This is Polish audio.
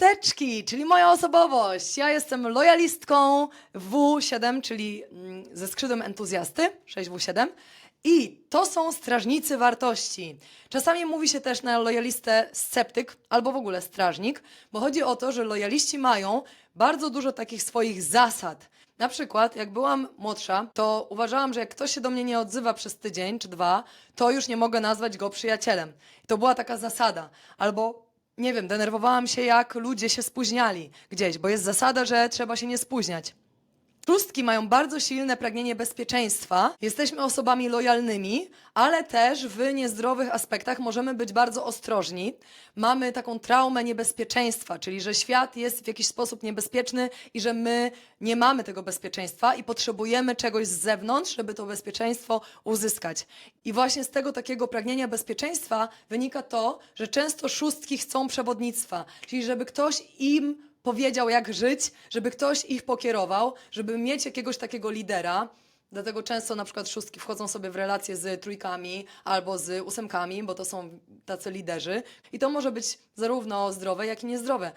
Szósteczki, czyli moja osobowość. Ja jestem lojalistką W7, czyli mm, ze skrzydłem entuzjasty, 6W7. I to są strażnicy wartości. Czasami mówi się też na lojalistę sceptyk albo w ogóle strażnik, bo chodzi o to, że lojaliści mają bardzo dużo takich swoich zasad. Na przykład, jak byłam młodsza, to uważałam, że jak ktoś się do mnie nie odzywa przez tydzień czy dwa, to już nie mogę nazwać go przyjacielem. I to była taka zasada. Albo nie wiem, denerwowałam się, jak ludzie się spóźniali gdzieś, bo jest zasada, że trzeba się nie spóźniać. Szóstki mają bardzo silne pragnienie bezpieczeństwa. Jesteśmy osobami lojalnymi, ale też w niezdrowych aspektach możemy być bardzo ostrożni. Mamy taką traumę niebezpieczeństwa, czyli że świat jest w jakiś sposób niebezpieczny i że my nie mamy tego bezpieczeństwa i potrzebujemy czegoś z zewnątrz, żeby to bezpieczeństwo uzyskać. I właśnie z tego takiego pragnienia bezpieczeństwa wynika to, że często szóstki chcą przewodnictwa, czyli żeby ktoś im powiedział, jak żyć, żeby ktoś ich pokierował, żeby mieć jakiegoś takiego lidera. Dlatego często na przykład szóstki wchodzą sobie w relacje z trójkami albo z ósemkami, bo to są tacy liderzy. I to może być zarówno zdrowe, jak i niezdrowe.